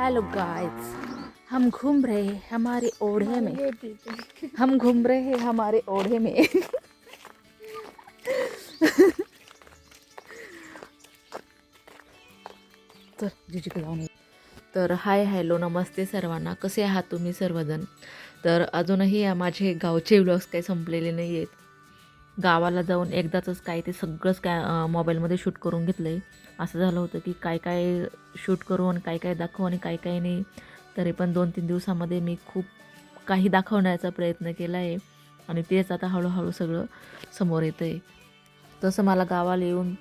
Hello guys हम घूम रहे हैं हमारे ओढ़े में। हम घूम रहे हैं हमारे ओढ़े में। तर जिजिकडे जाऊन तर हाय हॅलो नमस्ते सर्वांना. कसे आहात तुम्ही सर्वजण? तर अजूनही माझे गावचे व्लॉग्स काही संपलेले नाही आहेत गावाला जाऊन एकदाच काय ते सगळंच काय मोबाईलमध्ये शूट करून घेतलं आहे असं झालं होतं की काय काय शूट करू आणि काय काय दाखवू आणि काय काय नाही. तरी पण दोन तीन दिवसामध्ये मी खूप काही दाखवण्याचा प्रयत्न केला आहे आणि तेच आता हळूहळू सगळं समोर येतं आहे तसं मला गावाला येऊन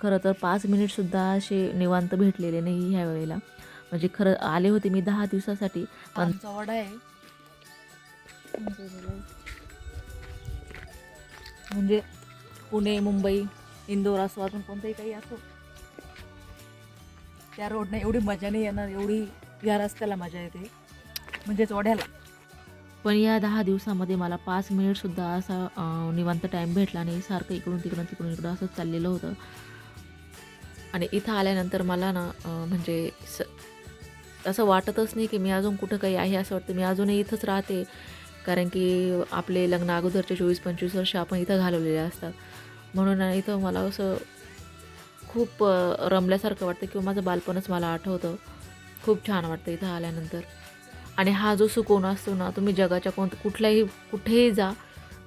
खरं तर पाच मिनिटसुद्धा असे निवांत भेटलेले नाही ह्या वेळेला. म्हणजे खरं आले होते मी दहा दिवसासाठी पण वडा आहे. म्हणजे पुणे मुंबई इंदोर असो अजून कोणतंही काही असो त्या रोडने एवढी मजा नाही येणार एवढी या रस्त्याला मजा येते. म्हणजेच ओढ्याला. पण या दहा दिवसामध्ये मला पाच मिनिटसुद्धा असा निवांत टाईम भेटला नाही. सारखं इकडून तिकडून तिकडून इकडं असंच चाललेलं होतं. आणि इथं आल्यानंतर मला ना म्हणजे स असं वाटतच नाही की मी अजून कुठं काही आहे असं वाटतं मी अजूनही इथंच राहते. कारण की आपले लग्न अगोदरचे चोवीस पंचवीस वर्ष आपण इथं घालवलेले असतात. म्हणून इथं मला असं खूप रमल्यासारखं वाटतं किंवा माझं बालपणच मला आठवतं. खूप छान वाटतं इथं आल्यानंतर. आणि हा जो सुकून असतो ना तुम्ही जगाच्या कोण कुठल्याही कुठेही जा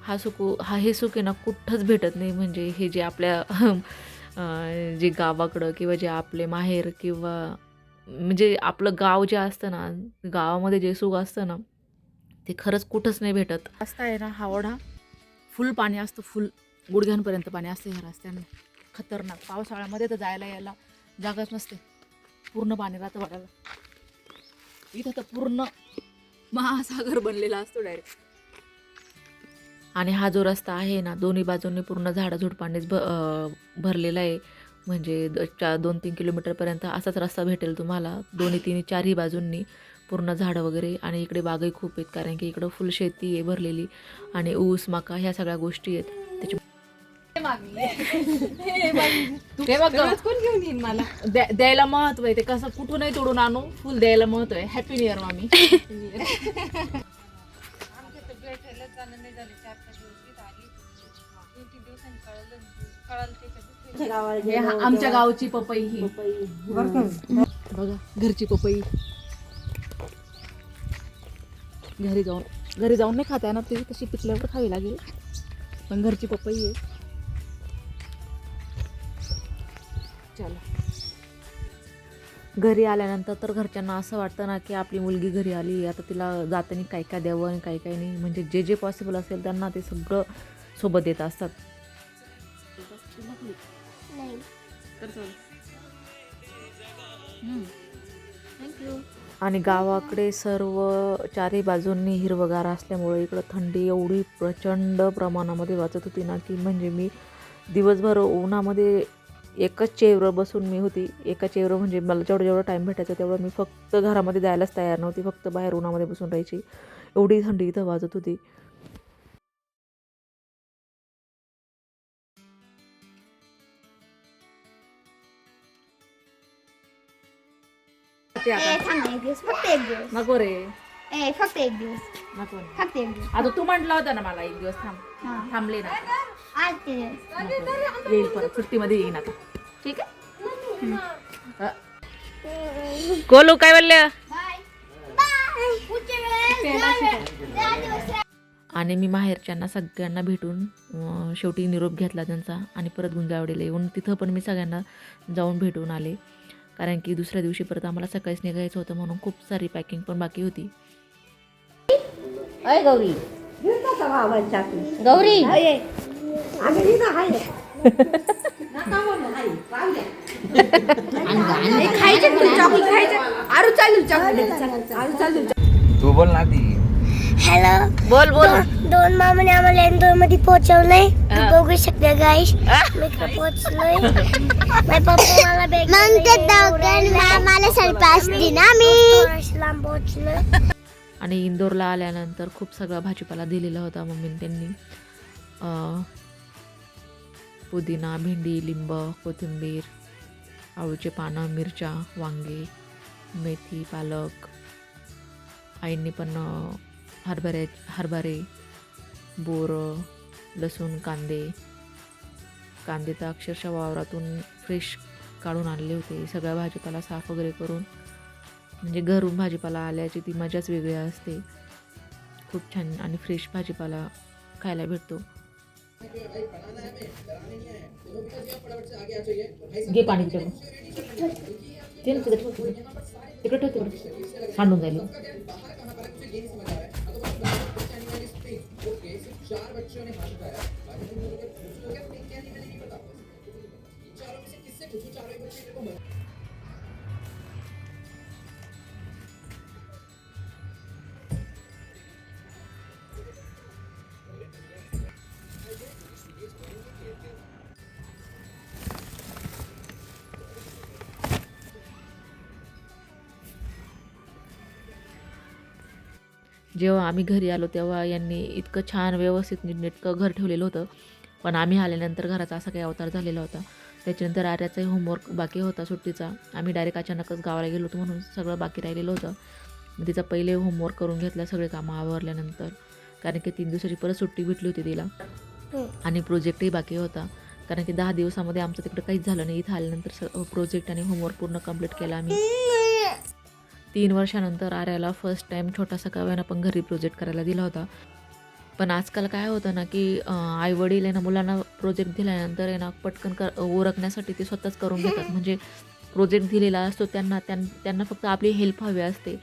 हा सुकू हा हे सुख आहे ना कुठंच भेटत नाही. म्हणजे हे जे आपल्या जे गावाकडं किंवा जे आपले माहेर किंवा म्हणजे आपलं गाव जे असतं ना गावामध्ये जे सुख असतं ना ते खरंच कुठंच नाही भेटत. रस्ता आहे ना हा ओढा. फुल पाणी असतं फुल गुडघ्यांपर्यंत पाणी असतं ह्या रस्त्याने. खतरनाक. पावसाळ्यामध्ये तर जायला यायला जागाच नसते. पूर्ण पाणी राहतं वड्याला इथं तर पूर्ण महासागर बनलेला असतो डायरेक्ट आणि हा जो रस्ता आहे ना दोन्ही बाजूंनी पूर्ण झाडाझुडपांनीच भ भरलेला आहे. म्हणजे द- चा दोन तीन किलोमीटरपर्यंत असाच रस्ता भेटेल तुम्हाला. दोन्ही तिन्ही चारही बाजूंनी. पूर्ण झाडं वगैरे आणि इकडे बागही खूप आहेत कारण की इकडं फुल शेती आहे भरलेली आणि ऊस मका ह्या सगळ्या गोष्टी आहेत. त्याच्या हे बघ कोण घेऊन येईन मला? द्यायला महत्त्व आहे ते कसं कुठूनही तोडून आणू फुल द्यायला महत्त्व आहे. हॅपी न्यू इयर मामी. हे हा- आमच्या गावची पपई ही. बघा घरची पपई. घरी जाऊन घरी जाऊन नाही खाता येणार ती तशी पिकल्यावर खावी लागेल. पण घरची पपई आहे चला. घरी आल्यानंतर तर घरच्यांना असं वाटतं ना की आपली मुलगी घरी आली आता तिला जाताना काय काय द्यावं आणि काय काय नाही. म्हणजे जे जे पॉसिबल असेल त्यांना ते सगळं सोबत देत असतात. आणि गावाकडे सर्व चारी बाजूंनी हिरवगार असल्यामुळे इकडं थंडी एवढी प्रचंड प्रमाणामध्ये वाचत होती ना की म्हणजे मी दिवसभर उन्हामध्ये एकच चेवर बसून मी होती. एका चेवर म्हणजे मला जेवढं जेवढं टाईम भेटायचा तेवढं मी फक्त घरामध्ये जायलाच तयार नव्हती फक्त बाहेर उन्हामध्ये बसून राहायची. एवढी थंडी इथं वाजत होती. ते आता. ए, थांब ना, एक दिवस फक्त एक दिवस. नको रे. ए फक्त एक दिवस. नको रे. फक्त एक दिवस. आता तू म्हटलं होतं ना मला एक दिवस थांब. हा. थांबले ना. आज ते दिवस येईल परत सुट्टीमध्ये येईन आता. ठीक आहे? अ, कोलू काय बोलले? बाय. बाय. पुढच्या वेळेस आणि मी माहेरच्यांना सगळ्यांना भेटून अं, शेवटी निरोप घेतला त्यांचा आणि परत गुंजावडीला येऊन तिथं पण मी सगळ्यांना जाऊन भेटून आले. कारण की दुसऱ्या दिवशी परत आम्हाला सकाळीच निघायचं होतं म्हणून खूप सारी पॅकिंग पण बाकी होती. अय गौरी. गौरी. तू बोल ना ती. हॅलो बोल बोल. दोन मामाने आम्हाला इंदोरमध्ये पोहोचवलंय. बघू शकता गाईश मी इकडे पोहोचलोय. माझे पप्पा मला बॅग मग ते दोघं मामाला सरपास ना मी लांब आणि इंदोरला आल्यानंतर खूप सगळा भाजीपाला दिलेला होता मम्मीने त्यांनी. अं, पुदिना भेंडी लिंब कोथिंबीर आळूचे पानं मिरच्या वांगे मेथी पालक. आईंनी पण अं, हरभऱ्या हरभरे बोरं लसूण कांदे. कांदे तर अक्षरशः वावरातून फ्रेश काढून आणले होते. सगळ्या भाजीपाला साफ वगैरे करून म्हणजे घरून भाजीपाला आल्याची ती मजाच वेगळी असते. खूप छान आणि फ्रेश भाजीपाला खायला भेटतो. घे पाणी तिकडे. ते तिकडे. सांडून जाईल. चार बच्चों ने हाथ उठाया जेव्हा आम्ही घरी आलो तेव्हा यांनी इतकं छान व्यवस्थित नीटनेटकं घर ठेवलेलं होतं. पण आम्ही आल्यानंतर घराचा असा काही अवतार झालेला होता. त्याच्यानंतर आर्याचाही होमवर्क बाकी होता सुट्टीचा. आम्ही डायरेक्ट अचानकच गावाला गेलो होतो म्हणून सगळं बाकी राहिलेलं होतं. तिचा पहिले होमवर्क करून घेतला सगळे कामं आवरल्यानंतर. कारण की तीन दिवसाची परत सुट्टी भेटली होती तिला. आणि प्रोजेक्टही बाकी होता. कारण की दहा दिवसामध्ये आमचं तिकडं काहीच झालं नाही. इथं आल्यानंतर स प्रोजेक्ट आणि होमवर्क पूर्ण कंप्लीट केला आम्ही. तीन वर्षानंतर आर्याला फर्स्ट टाईम छोटासा काव्यानं पण घरी प्रोजेक्ट करायला दिला होता. पण आजकाल काय होतं ना की आई वडील आहे ना मुलांना प्रोजेक्ट दिल्यानंतर आहे ना पटकन कर ओरखण्यासाठी ते स्वतःच करून घेतात म्हणजे प्रोजेक्ट दिलेला असतो त्यांना त्यां त्यांना फक्त आपली हेल्प हवी असते.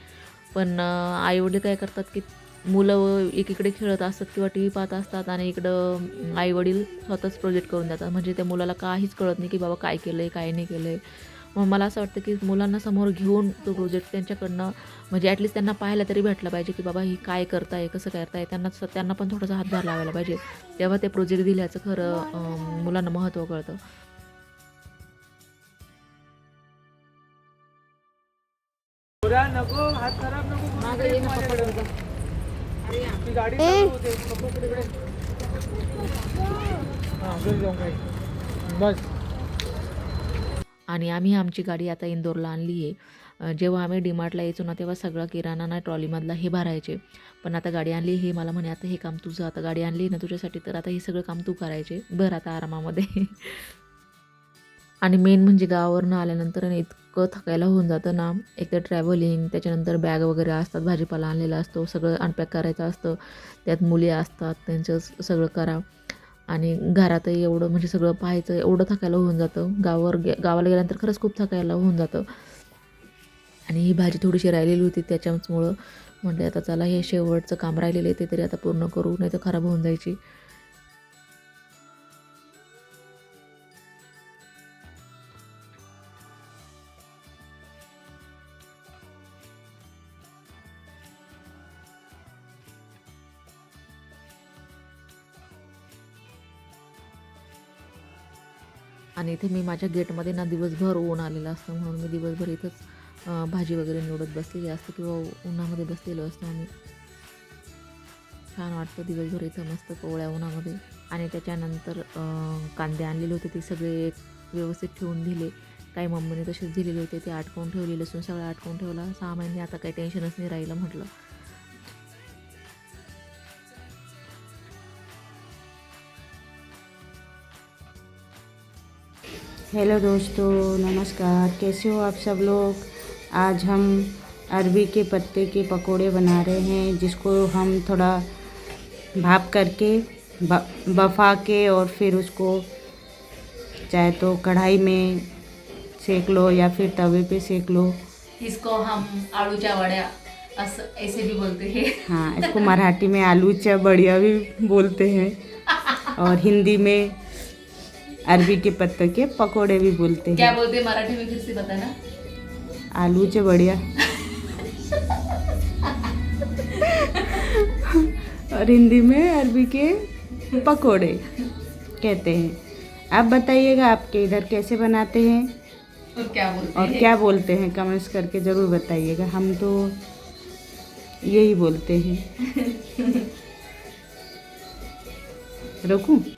पण आई वडील काय करतात की मुलं एकीकडे खेळत असतात किंवा टी व्ही पाहत असतात आणि इकडं आई वडील स्वतःच प्रोजेक्ट करून देतात. म्हणजे त्या मुलाला काहीच कळत नाही की बाबा काय केलं आहे काय नाही केलं आहे मग मला असं वाटतं की मुलांना समोर घेऊन तो प्रोजेक्ट त्यांच्याकडनं म्हणजे ॲटलिस्ट त्यांना पाहायला तरी भेटला पाहिजे की बाबा ही काय करताय कसं करताय त्यांना त्यांना पण थोडासा हातभार लावायला पाहिजे. तेव्हा ते प्रोजेक्ट दिल्याचं खरं मुलांना महत्त्व कळतं. नको हात खराब नको गाडी. हा, बस. आणि आम्ही आमची गाडी आता इंदोरला आणली आहे. जेव्हा आम्ही डीमार्टला यायचो ना तेव्हा सगळा किराणा ना ट्रॉलीमधला हे भरायचे. पण आता गाडी आणली हे मला म्हणे आता हे काम तुझं आता गाडी आणली ना तुझ्यासाठी तर आता हे सगळं काम तू करायचे. बरं आता आरामामध्ये. आणि मेन म्हणजे गावावरनं आल्यानंतर इतकं थकायला होऊन जातं ना. एकतर ट्रॅव्हलिंग त्याच्यानंतर बॅग वगैरे असतात भाजीपाला आणलेला असतो सगळं अनपॅक करायचं असतं. त्यात मुली असतात त्यांचं सगळं करा. आणि घरातही एवढं म्हणजे सगळं पाहायचं एवढं थकायला होऊन जातं. गावावर गे गावाला गेल्यानंतर खरंच खूप थकायला होऊन जातं. आणि ही भाजी थोडीशी राहिलेली होती त्याच्यामुळं म्हणजे आता चला हे शेवटचं काम राहिलेलं आहे ते तरी आता पूर्ण करू नाही तर खराब होऊन जायची. आणि इथे मी माझ्या गेटमध्ये ना दिवसभर ऊन आलेलं असतं म्हणून मी दिवसभर इथंच भाजी वगैरे निवडत बसलेली असते किंवा उन्हामध्ये बसलेलो असतो आम्ही. छान वाटतं दिवसभर इथं मस्त कोवळ्या उन्हामध्ये. आणि त्याच्यानंतर कांदे आणलेले होते ते सगळे व्यवस्थित ठेवून दिले. काही मम्मीने तसेच दिलेले होते ते आटकवून ठेवलेले असून सगळं आटकवून ठेवला. सहा महिने आता काही टेन्शनच नाही राहिलं म्हटलं. हेलो दोस्तों नमस्कार। कैसे हो आप सब लोग? आज हम अरबी के पत्ते के पकोड़े बना रहे हैं जिसको हम थोड़ा भाप करके बफा के और फिर उसको चाहे तो कढ़ाई में सेक लो या फिर तवे पे सेक लो। इसको हम आलू वड्या असं ऐसे भी बोलते हैं। हाँ इसको मराठी में आलू चा बढ़िया भी बोलते हैं। और हिंदी में अरबी के पत्तों के पकोड़े भी बोलते हैं। क्या बोलते हैं मराठी में फिर से बताना? आलू चे बढ़िया। और हिंदी में अरबी के पकोड़े कहते हैं। आप बताइएगा आपके इधर कैसे बनाते हैं? और क्या बोलते और हैं? क्या बोलते हैं? कमेंट्स करके ज़रूर बताइएगा। हम तो यही बोलते हैं। रोकूं?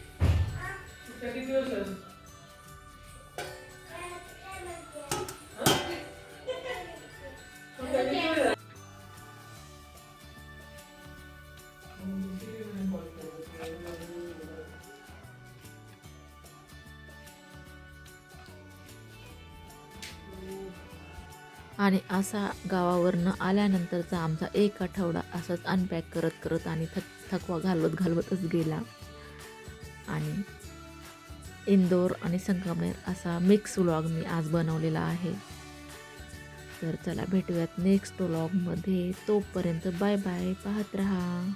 आणि असा गावावरनं आल्यानंतरचा आमचा एक आठवडा असाच अनपॅक करत करत आणि थक थकवा घालवत घालवतच गेला. आणि इंदोर आणि संगमनेर असा मिक्स व्लॉग मी आज बनवलेला आहे. तर चला भेटूयात नेक्स्ट व्लॉगमध्ये तोपर्यंत बाय बाय पाहत रहा.